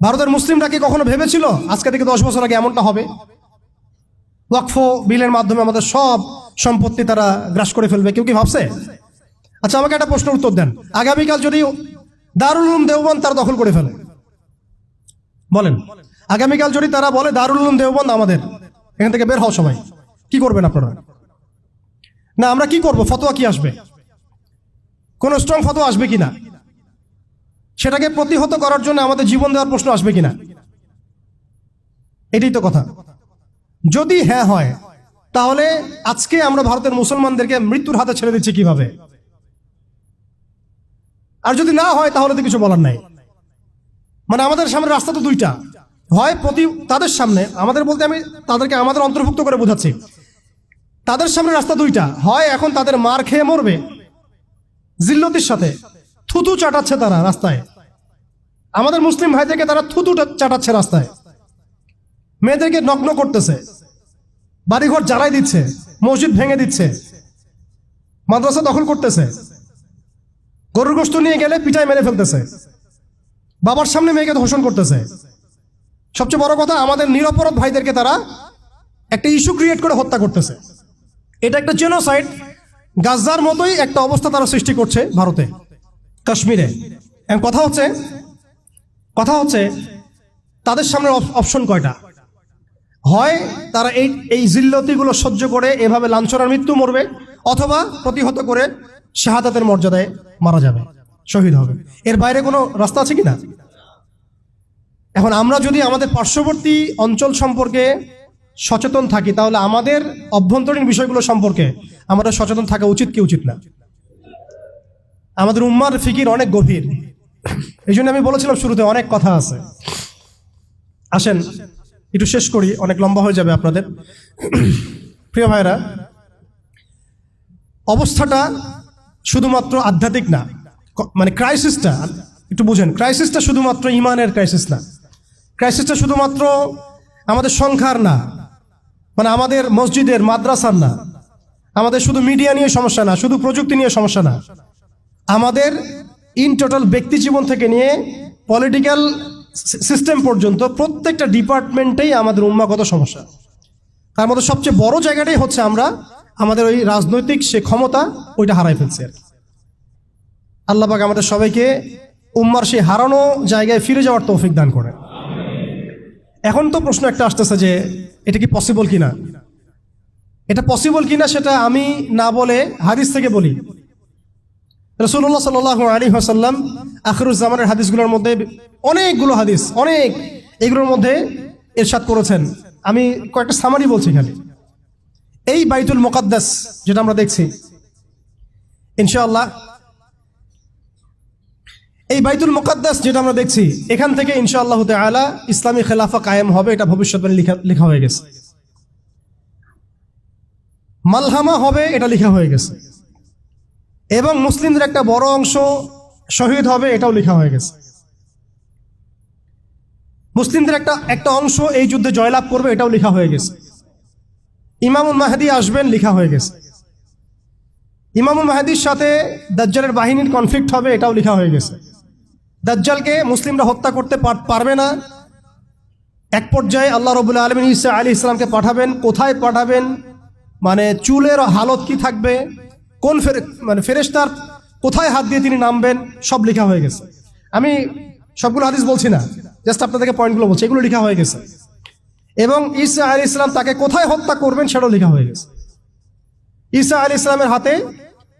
ভারতের মুসলিমরা কি কখনো ভেবেছিল আজকে থেকে দশ বছর আগে এমনটা হবে? ওয়াকফ বিলের মাধ্যমে আমাদের সব সম্পত্তি তারা গ্রাস করে ফেলবে, কেউ কি ভাবছে? আচ্ছা আমাকে একটা প্রশ্নের উত্তর দেন। আগামীকাল যদি দারুল উলুম দেওবন্দ তারা দখল করে ফেলে। বলেন। আগামীকাল যদি তারা বলে দারুল উলুম দেওবন্দ আমাদের, এখান থেকে বের হও সবাই। কি করবেন আপনারা? না, আমরা কি করব? ফতোয়া কি আসবে? কোন স্ট্রং ফতোয়া আসবে কিনা সেটাকে প্রতিহত করার জন্য আমাদের জীবন দেওয়ার প্রশ্ন আসবে কিনা? এটাই তো কথা। যদি হ্যাঁ হয়, তাহলে আজকে আমরা ভারতের মুসলমানদেরকে মৃত্যুর হাতে ছেড়ে দিচ্ছি কীভাবে? আর যদি না হয়, তাহলে তো কিছু বলার নাই। মানে আমাদের সামনে রাস্তা তো দুইটা। হয় প্রতি তাদের সামনে, আমাদের বলতে আমি তাদেরকে আমাদের অন্তর্ভুক্ত করে বোঝাচ্ছি। তাদের সামনে রাস্তা দুইটা। হয় এখন তাদের মার খেয়ে মরবে, জিল্লতির সাথে। থুতু চাটাচ্ছে তারা রাস্তায়। আমাদের মুসলিম ভাইদেরকে তারা থুতু চাটাচ্ছে রাস্তায়। মেয়েদেরকে নগ্ন করতেছে। বাড়িঘর জ্বালাই দিচ্ছে। মসজিদ ভেঙে দিচ্ছে। মাদ্রাসা দখল করতেছে। গরুর গোস্ত নিয়ে গেলে পিঠায় মেরে ফেলতেছে। বাবার সামনে মেয়েকে ধর্ষণ করতেছে। সবচেয়ে বড় কথা, আমাদের নিরপরাধ ভাইদেরকে তারা একটা ইস্যু ক্রিয়েট করে হত্যা করতেছে। এটা একটা জেনোসাইড। গাজার মতোই একটা অবস্থা তারা সৃষ্টি করছে ভারতে। কাশ্মীরে। কথা হচ্ছে কথা হচ্ছে, তাদের সামনে অপশন কয়টা? হয় তারা এই এই জিল্লতিগুলো সহ্য করে এভাবে লাঞ্ছনার মৃত্যু মরবে, অথবা প্রতিহত করে শাহাদাতের মর্যাদায় মারা যাবে, শহীদ হবে। এর বাইরে কোনো রাস্তা আছে কি না এখন আমরা যদি আমাদের পার্শ্ববর্তী অঞ্চল সম্পর্কে সচেতন থাকি, তাহলে আমাদের অভ্যন্তরীণ বিষয়গুলো সম্পর্কে আমাদের সচেতন থাকা উচিত কি উচিত না? আমাদের উম্মার ফিকির অনেক গভীর। এই জন্য আমি বলেছিলাম শুরুতে অনেক কথা আছে। আসেন, একটু শেষ করি, অনেক লম্বা হয়ে যাবে আপনাদের। প্রিয় ভাইরা অবস্থাটা শুধুমাত্র আধ্যাত্মিক না মানে ক্রাইসিসটা, একটু বুঝেন, ক্রাইসিসটা শুধুমাত্র ইমানের ক্রাইসিস না। ক্রাইসিসটা শুধুমাত্র আমাদের সংখ্যার না মানে আমাদের মসজিদের, মাদ্রাসার না। আমাদের শুধু মিডিয়া নিয়ে সমস্যা না, শুধু প্রযুক্তি নিয়ে সমস্যা না। আমাদের ইন টোটাল ব্যক্তি জীবন থেকে নিয়ে পলিটিক্যাল সিস্টেম পর্যন্ত প্রত্যেকটা ডিপার্টমেন্টেই আমাদের উন্মাগত সমস্যা। তার মধ্যে সবচেয়ে বড় জায়গাটাই হচ্ছে আমরা, আমাদের ওই রাজনৈতিক সে ক্ষমতা, ওইটা হারাই ফেলছি আর কি। আল্লাহ পাক আমাদের সবাইকে উম্মার সেই হারানো জায়গায় ফিরে যাওয়ার তৌফিক দান করে। এখন তো প্রশ্ন একটা আসতেছে যে, এটা কি পসিবল কিনা? এটা পসিবল কিনা সেটা আমি না বলে হাদিস থেকে বলি। রসুল্লাহ সাল আলী হাসাল্লাম আখরুজ্জামানের হাদিসগুলোর মধ্যে অনেকগুলো হাদিস, অনেক এগুলোর মধ্যে এরশাদ করেছেন। আমি কয়েকটা সামারি বলছি এখানে। এই বাইতুল মোকাদ্দাস যেটা আমরা দেখছি, ইনশাআল্লাহ, এই বাইতুল মোকাদ্দাস যেটা আমরা দেখছি, এখান থেকে ইনশাআল্লাহ তাআলা ইসলামী খেলাফা কায়েম হবে, এটা ভবিষ্যৎবাণী লেখা লেখা হয়ে গেছে। মালহামা হবে, এটা লেখা হয়ে গেছে। এবং মুসলিমদের একটা বড় অংশ শহীদ হবে, এটাও লেখা হয়ে গেছে। মুসলিমদের একটা একটা অংশ এই যুদ্ধে জয়লাভ করবে, এটাও লেখা হয়ে গেছে। ইমামুল মাহাদি আসবেন, লেখা হয়ে গেছে। ইমামুল মাহাদির সাথে দাজ্জালের বাহিনীর কনফ্লিক্ট হবে, এটাও লেখা হয়ে গেছে। দাজ্জালকে মুসলিমরা হত্যা করতে পারবে না। এক পর্যায়ে আল্লাহ রবুল্লা আলমিন ইসা আলী ইসলামকে পাঠাবেন। কোথায় পাঠাবেন? মানে চুলের হালত কি থাকবে? কোন মানে ফেরেস্তার কোথায় হাত দিয়ে তিনি নামবেন, সব লেখা হয়ে গেছে। আমি সবগুলো হাদিস বলছি না জাস্ট আপনাদেরকে পয়েন্টগুলো বলছি, এগুলো লেখা হয়ে গেছে। এবং ঈসা আলী ইসলাম তাকে কোথায় হত্যা করবেন সেটাও লেখা হয়ে গেছে। ঈসা আলী ইসলামের হাতে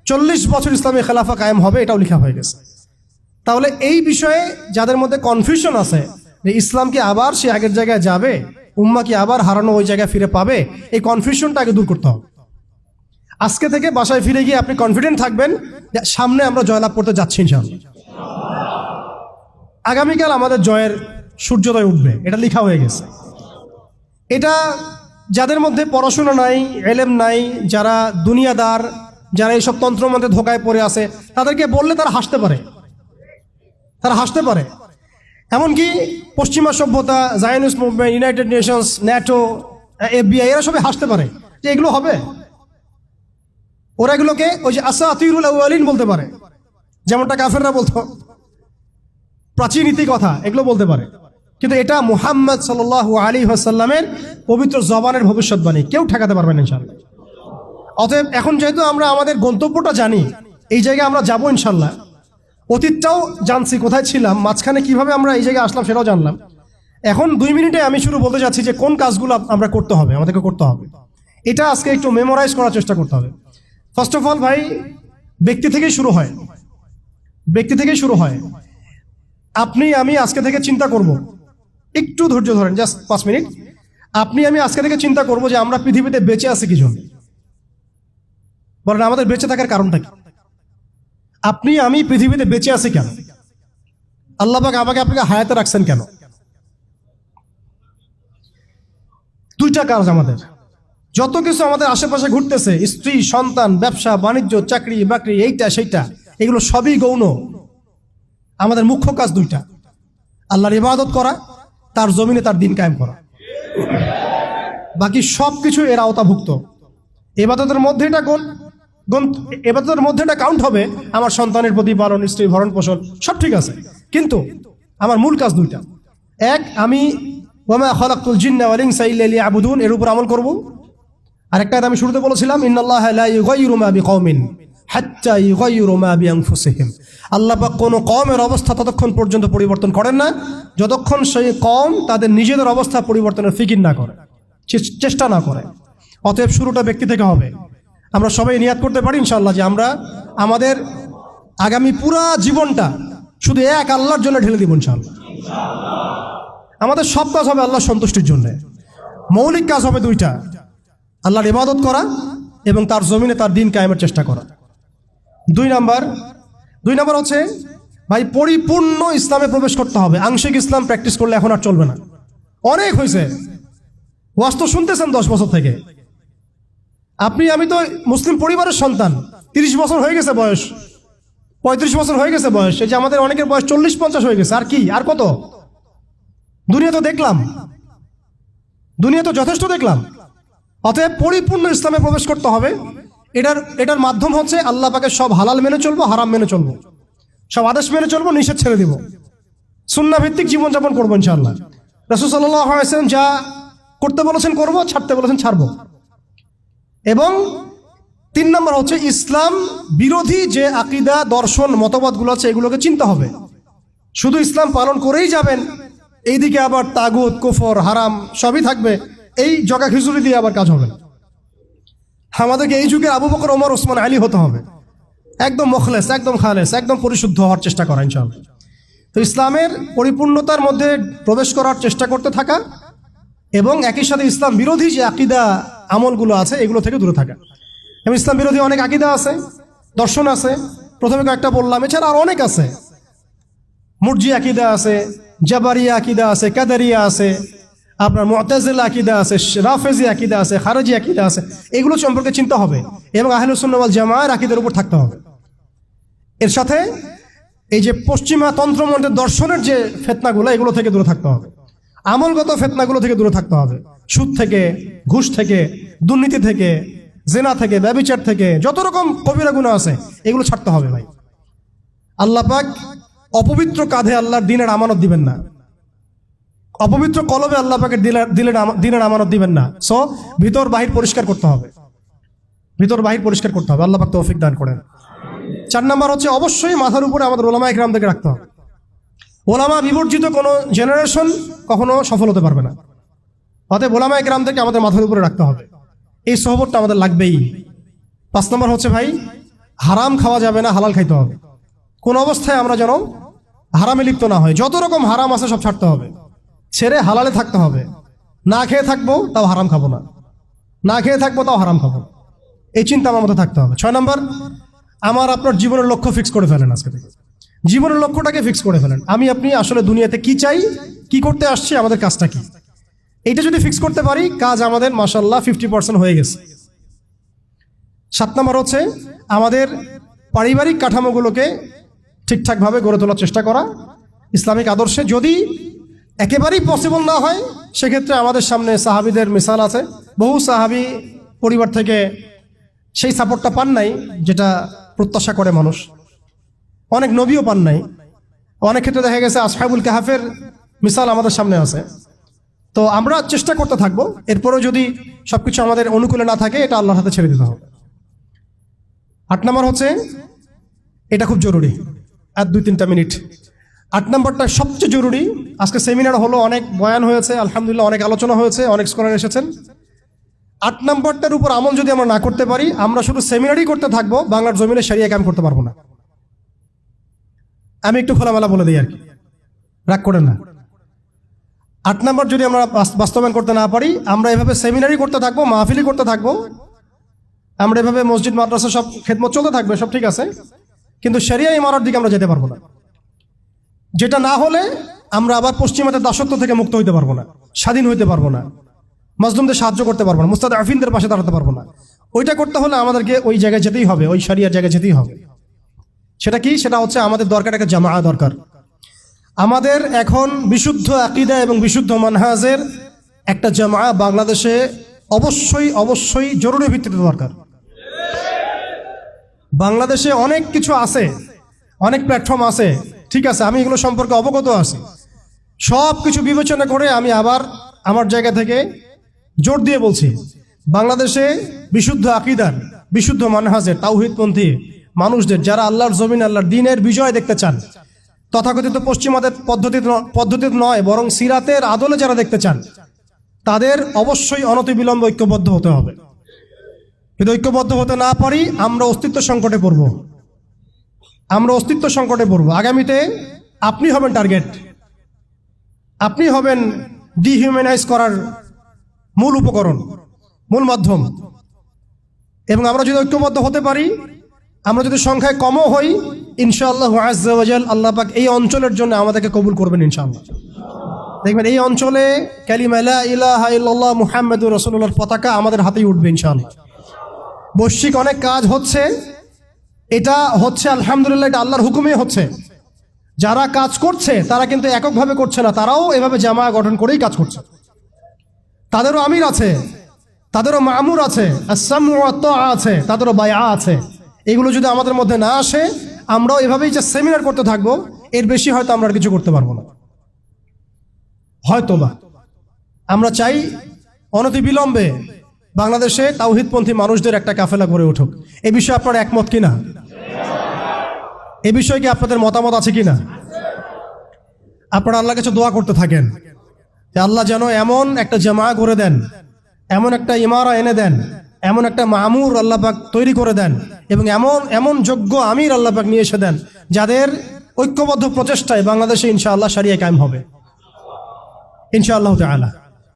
চল্লিশ বছর ইসলামী খেলাফা কায়েম হবে, এটাও লেখা হয়ে গেছে। তাহলে এই বিষয়ে যাদের মধ্যে কনফিউশন আছে যে ইসলাম কি আবার সে আগের জায়গায় যাবে, উম্মা কি আবার হারানো ওই জায়গায় ফিরে পাবে, এই কনফিউশনটা আগে দূর করতে হবে। আজকে থেকে বাসায় ফিরে গিয়ে আপনি কনফিডেন্ট থাকবেন সামনে আমরা জয়লাভ করতে যাচ্ছি ইনশাআল্লাহ। আগামীকাল আমাদের জয়ের সূর্যোদয় উঠবে, এটা লেখা হয়ে গেছে। এটা যাদের মধ্যে পড়াশোনা নাই, এলেম নাই, যারা দুনিয়াদার, যারা এইসব তন্ত্রমন্ত্রে ধোকায় পড়ে আছে, তাদেরকে বললে তারা হাসতে পারে। তারা হাসতে পারে। এমনকি পশ্চিমা সভ্যতা Zionist movement United Nations NATO FBI, এরা সবাই হাসতে পারে যে এগুলো হবে। ওরা এগুলোকে ওই যে আসা আতিউল আউয়ালিন বলতে পারে। যেমনটা কাফেররা বলতো। প্রাচীন ইতি কথা, এগুলো বলতে পারে। কিন্তু এটা মুহাম্মদ সাল আলী আসাল্লামের পবিত্র জবানের ভবিষ্যৎবাণী। কেউ ঠেকাতে পারবেন ইনশাল্লাহ অতএব এখন যেহেতু আমরা আমাদের গন্তব্যটা জানি, এই জায়গায় আমরা যাব ইনশাল্লাহ অতীতটাও জানছি, কোথায় ছিলাম, মাঝখানে কীভাবে আমরা এই জায়গায় আসলাম সেটাও জানলাম। এখন দুই মিনিটে আমি শুরু বলতে যাচ্ছি যে কোন কাজগুলো আমরা করতে হবে, আমাদেরকে করতে হবে। এটা আজকে একটু মেমোরাইজ করার চেষ্টা করতে হবে। ফার্স্ট অফ অল ভাই, ব্যক্তি থেকেই শুরু হয়। ব্যক্তি থেকেই শুরু হয়। আপনি, আমি আজকে থেকে চিন্তা করব। একটু ধৈর্য ধরেন জাস্ট পাঁচ মিনিট। আপনি, আমি আজকে থেকে চিন্তা করব যে আমরা পৃথিবীতে বেঁচে আছি কি জন্য? বলেন, আমাদের বেঁচে থাকার কারণটা কি? আপনি, আমি পৃথিবীতে বেঁচে আছি কেন? আল্লাহ পাক আমাকে আপনাকে হায়াতে রাখছেন কেন? দুইটা কাজ আমাদের। যত কিছু আমাদের আশেপাশে ঘুরতেছে, স্ত্রী, সন্তান, ব্যবসা, বাণিজ্য, চাকরি, বাকরি, এইটা, সেইটা, এগুলো সবই গৌণ। আমাদের মুখ্য কাজ দুইটা। আল্লাহর ইবাদত করা, তার জমিনে তার দিন কায়েম করা। বাকি সব কিছু এর আওতাভুক্ত। এবাদতের মধ্যে এটা গন্ত- এবাদতের মধ্যে এটা কাউন্ট হবে। আমার সন্তানের প্রতিপালন, স্ত্রী ভরণ পোষণ, সব ঠিক আছে। কিন্তু আমার মূল কাজ দুইটা। এক, আমি ওমা খলাকুল জিন্না ওয়াল ইনসা ইল্লা লিয়াবুদুন এর উপর আমল করব। আরেকটা আমি শুরুতে বলেছিলাম, ইন্নাল্লাহ লা ইউগাইয়িরু মা বিকওমিন হাত্তা ইউগাইয়িরু মা বিআনফুসিহিম। আল্লাহ পাক কোনো কওমের অবস্থা ততক্ষণ পর্যন্ত পরিবর্তন করেন না, যতক্ষণ সেই কম তাদের নিজেদের অবস্থা পরিবর্তনের ফিকির না করে চেষ্টা না করে। অতএব শুরুটা ব্যক্তি থেকে হবে। আমরা সবাই নিয়াত করতে পারি ইনশাল্লাহ যে আমরা আমাদের আগামী পুরা জীবনটা শুধু এক আল্লাহর জন্য ঢেলে দিব ইনশাআল্লাহ। আমাদের সব কাজ হবে আল্লাহ সন্তুষ্টির জন্য। মৌলিক কাজ হবে দুইটা। আল্লাহর ইবাদত করা এবং তার জমিনে তার দিন কায়েমের চেষ্টা করা। দুই নাম্বার দুই নাম্বার হচ্ছে, ভাই, পরিপূর্ণ ইসলামে প্রবেশ করতে হবে। আংশিক ইসলাম প্র্যাকটিস করলে এখন আর চলবে না। অনেক হয়েছে। ওয়াজ তো শুনতেছেন দশ বছর থেকে। আপনি, আমি তো মুসলিম পরিবারের সন্তান। তিরিশ বছর হয়ে গেছে বয়স। পঁয়ত্রিশ বছর হয়ে গেছে বয়স। এই যে আমাদের অনেকের বয়স চল্লিশ পঞ্চাশ হয়ে গেছে। আর কি? আর কত? দুনিয়া তো দেখলাম। দুনিয়া তো যথেষ্ট দেখলাম। অতএব পরিপূর্ণ ইসলামে প্রবেশ করতে হবে। এটার এটার মাধ্যম হচ্ছে আল্লাহ পাকে সব হালাল মেনে চলবো, হারাম মেনে চলবো। সব আদেশ মেনে চলবো, নিষেধ ছেড়ে দিব। সুন্না ভিত্তিক জীবনযাপন করব ইনশাআল্লাহ। রসুল সাল্লাম যা করতে বলেছেন করব, ছাড়তে বলেছেন ছাড়বো। এবং তিন নম্বর হচ্ছে ইসলাম বিরোধী যে আকিদা, দর্শন, মতবাদগুলো আছে, এগুলোকে চিনতে হবে। শুধু ইসলাম পালন করেই যাবেন, এইদিকে আবার তাগুত, কুফর, হারাম সবই থাকবে। এই জগা খিচুড়ি দিয়ে আবার কাজ হবে। আমাদেরকে এই যুগে আবু বকর, ওমর, ওসমান, আলী হতে হবে। একদম মখলেস, একদম খালেস, একদম পরিশুদ্ধ হওয়ার চেষ্টা করা ইনশাআল্লাহ। তো ইসলামের পরিপূর্ণতার মধ্যে প্রবেশ করার চেষ্টা করতে থাকা এবং একই সাথে ইসলাম বিরোধী যে আকিদা, আমলগুলো আছে, এগুলো থেকে দূরে থাকা। এবং ইসলাম বিরোধী অনেক আকিদা আছে, দর্শন আছে, প্রথমে কয়েকটা বললাম, এছাড়া আর অনেক আছে। মুরজি আকিদা আছে, জাবারিয়া আকিদা আছে, কাদারিয়া আছে আপনার মতাজিল আকিদা আছে, রাফেজি আকিদা আছে, খারেজি আকিদা আছে, এগুলো সম্পর্কে চিন্তা হবে এবং আহলুসুন্নওয়াল জামায়ের আকিদের উপর থাকতে হবে। এর সাথে এই যে পশ্চিমা তন্ত্রমন্ত্রের দর্শনের যে ফেতনাগুলো, এগুলো থেকে দূরে থাকতে হবে। আমলগত ফেতনাগুলো থেকে দূরে থাকতে হবে। সুদ থেকে, ঘুষ থেকে, দুর্নীতি থেকে, জেনা থেকে, ব্যবিচার থেকে, যত রকম কবিরা গুণা আছে, এগুলো ছাড়তে হবে ভাই। আল্লাহ পাক অপবিত্র কাঁধে আল্লাহর দিনের আমানত দিবেন না। অপবিত্র কলমে আল্লাহ দিলের আমা- দিনের আমানত দিবেন না। সো ভিতর, বাহির পরিষ্কার করতে হবে। ভিতর, বাহির পরিষ্কার করতে হবে। আল্লাহ পাক তৌফিক দান করেন। চার নাম্বার হচ্ছে, অবশ্যই মাথার উপরে আমাদের ওলামা একরামদেরকে রাখতে হবে। ওলামা বিবর্জিত কোনো জেনারেশন কখনো সফল হতে পারবে না। অতএব ওলামা একরামদেরকে আমাদের মাথার উপরে রাখতে হবে। এই সহবতটা আমাদের লাগবেই। পাঁচ নম্বর হচ্ছে ভাই, হারাম খাওয়া যাবে না, হালাল খাইতে হবে। কোন অবস্থায় আমরা যেন হারামে লিপ্ত না হয় যত রকম হারাম আছে সব ছাড়তে হবে। ছেড়ে হালালে থাকতে হবে। না খেয়ে থাকব, তাও হারাম খাব না। না খেয়ে থাকব, তাও হারাম খাব। এই চিন্তা আমার মধ্যে থাকতে হবে। ছয় নম্বর, আমার আপনার জীবনের লক্ষ্য ফিক্স করে ফেলেন আজকে থেকে। জীবনের লক্ষ্যটাকে ফিক্স করে ফেলেন। আমি, আপনি আসলে দুনিয়াতে কি চাই, কি করতে আসছি, আমাদের কাজটা কি? এইটা যদি ফিক্স করতে পারি, কাজ আমাদের মাসাল্লাহ ফিফটি পার্সেন্ট হয়ে গেছে। সাত নম্বর হচ্ছে, আমাদের পারিবারিক কাঠামোগুলোকে ঠিকঠাকভাবে গড়ে তোলার চেষ্টা করা, ইসলামিক আদর্শে যদি একেবারেই পসিবল না হয়, সেক্ষেত্রে আমাদের সামনে সাহাবিদের মিসাল আছে। বহু সাহাবি পরিবার থেকে সেই সাপোর্টটা পান নাই, যেটা প্রত্যাশা করে মানুষ। অনেক নবীও পান নাই। অনেক ক্ষেত্রে দেখা গেছে আসহাবুল কাহাফের মিসাল আমাদের সামনে আছে। তো আমরা চেষ্টা করতে থাকব। এরপরেও যদি সবকিছু আমাদের অনুকূলে না থাকে, এটা আল্লাহর হাতে ছেড়ে দিতে হবে। আট নম্বর হচ্ছে, এটা খুব জরুরি। আর দুই, তিনটা মিনিট। আট নম্বরটা সবচেয়ে জরুরি আজকে সেমিনার হলো, অনেক বয়ান হয়েছে, আলহামদুলিল্লাহ অনেক আলোচনা হয়েছে, অনেক স্কলার এসেছেন। আট নম্বরটার উপর আমল যদি আমরা না করতে পারি, আমরা শুধু সেমিনারই করতে থাকব, বাংলার জমিনে সারিয়া কাম করতে পারব না। আমি একটু খোলামেলা বলে দিই আর কি। রাগ করেন না। আট নম্বর যদি আমরা বাস্তবায়ন করতে না পারি, আমরা এভাবে সেমিনারই করতে থাকব মাহফিলি করতে থাকব, আমরা এভাবে মসজিদ, মাদ্রাসা সব খেদমত চলতে থাকবে, সব ঠিক আছে, কিন্তু সেরিয়া ইমারত দিকে আমরা যেতে পারব না। যেটা না হলে আমরা আবার পশ্চিমাদের দাসত্ব থেকে মুক্ত হইতে পারব না, স্বাধীন হইতে পারব না মাজলুমদের সাহায্য করতে পারব না মুস্তাদ আফিনদের পাশে দাঁড়াতে পারব না। ওইটা করতে হলে আমাদেরকে ওই জায়গায় যেতেই হবে, ওই সারিয়ার জায়গায় যেতেই হবে। সেটা কি? সেটা হচ্ছে আমাদের দরকার, একটা জামা দরকার। আমাদের এখন বিশুদ্ধ আকিদা এবং বিশুদ্ধ মানহাজের একটা জামা বাংলাদেশে অবশ্যই অবশ্যই জরুরি ভিত্তিতে দরকার। বাংলাদেশে অনেক কিছু আছে, অনেক প্ল্যাটফর্ম আছে, ঠিক আছে, আমি এগুলো সম্পর্কে অবগত আছি। সব কিছু বিবেচনা করে আমি আবার আমার জায়গা থেকে জোর দিয়ে বলছি, বাংলাদেশে বিশুদ্ধ আকিদার, বিশুদ্ধ মানহাজের, তাওহিদপন্থী মানুষদের, যারা আল্লাহর জমিন, আল্লাহর দিনের বিজয় দেখতে চান, তথাকথিত পশ্চিমাদের পদ্ধতি পদ্ধতিতে নয়, বরং সিরাতের আদলে যারা দেখতে চান, তাদের অবশ্যই অনতিবিলম্ব ঐক্যবদ্ধ হতে হবে। যদি ঐক্যবদ্ধ হতে না পারি, আমরা অস্তিত্ব সংকটে পড়ব। আমরা অস্তিত্ব সংকটে পড়ব। আগামীতে আপনি হবেন টার্গেট আপনি হবেন ডিহিউম্যানাইজ করার মূল উপকরণ, মূল মাধ্যম। এবং আমরা যদি ঐক্যবদ্ধ হতে পারি, আমরা যদি সংখ্যায় কমও হই, ইনশাআল্লাহ আজাল আল্লাহ পাক এই অঞ্চলের জন্য আমাদেরকে কবুল করবেন ইনশাআল্লাহ। দেখবেন এই অঞ্চলে ক্যালিমালা মুহাম্মদুর রসুল্লাহর পতাকা আমাদের হাতেই উঠবে ইনশাআল্লাহ। বৈশ্বিক অনেক কাজ হচ্ছে, এটা হচ্ছে আলহামদুলিল্লাহ, এটা আল্লাহর হুকুমে হচ্ছে। যারা কাজ করছে, তারা কিন্তু এককভাবে করছে না। তারাও এভাবে জামা গঠন করেই কাজ করছে। তাদেরও আমির আছে, তাদেরও মামুর আছে আছে, তাদেরও বায়া আছে। এগুলো যদি আমাদের মধ্যে না আসে, আমরাও এভাবেই যে সেমিনার করতে থাকব, এর বেশি হয়তো আমরা আর কিছু করতে পারব না। হয়তো বা আমরা চাই অনতিবিলম্বে বাংলাদেশে তাওহিদপন্থী মানুষদের একটা কাফেলা গড়ে উঠুক। এ বিষয়ে আপনার একমত কিনা? এ বিষয়ে কি আপনাদের মতামত আছে কিনা? আপনারা আল্লাহ কাছে দোয়া করতে থাকেন। যে আল্লাহ যেন এমন একটা জামা করে দেন, এমন একটা ইমারা এনে দেন, এমন একটা মামুর আল্লাহ পাক তৈরি করে দেন এবং এমন এমন যোগ্য আমির আল্লাহ পাক নিয়ে এসে দেন যাদের ঐক্যবদ্ধ প্রচেষ্টায় বাংলাদেশে ইনশাআল্লাহ সারিয়া কায়েম হবে। ইনশাআল্লাহ তাআলা।